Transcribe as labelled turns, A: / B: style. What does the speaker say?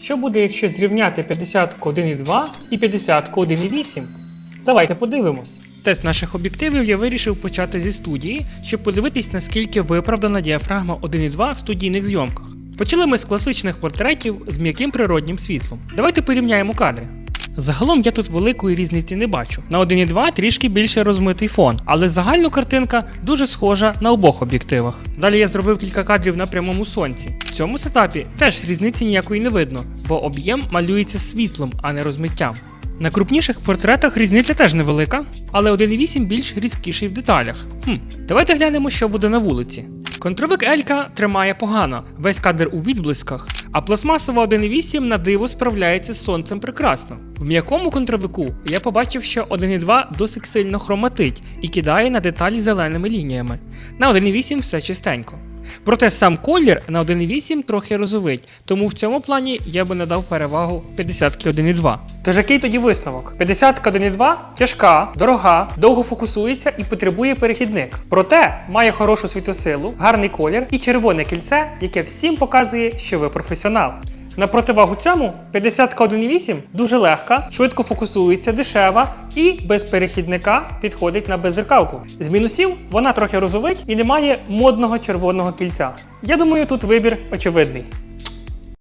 A: Що буде, якщо зрівняти 50 1,2 і 50 1,8? Давайте подивимось. Тест наших об'єктивів я вирішив почати зі студії, щоб подивитись, наскільки виправдана діафрагма 1,2 в студійних зйомках. Почали ми з класичних портретів з м'яким природнім світлом. Давайте порівняємо кадри. Загалом я тут великої різниці не бачу. На 1.2 трішки більше розмитий фон, але загальна картинка дуже схожа на обох об'єктивах. Далі я зробив кілька кадрів на прямому сонці. В цьому сетапі теж різниці ніякої не видно, бо об'єм малюється світлом, а не розмиттям. На крупніших портретах різниця теж невелика, але 1.8 більш різкіший в деталях. Хм, давайте глянемо, що буде на вулиці. Контровик Елька тримає погано, весь кадр у відблисках, а пластмасова 1.8 на диво справляється з сонцем прекрасно. В м'якому контровику я побачив, що 1.2 досить сильно хроматить і кидає на деталі зеленими лініями. На 1.8 все чистенько. Проте сам колір на 1.8 трохи розовить, тому в цьому плані я би надав перевагу 50 1.2. Тож який тоді висновок? 50 1.2 тяжка, дорога, довго фокусується і потребує перехідник. Проте має хорошу світосилу, гарний колір і червоне кільце, яке всім показує, що ви професіонал. На противагу цьому 50 1.8 дуже легка, швидко фокусується, дешева і без перехідника підходить на беззеркалку. З мінусів вона трохи розовить і не має модного червоного кільця. Я думаю, тут вибір очевидний.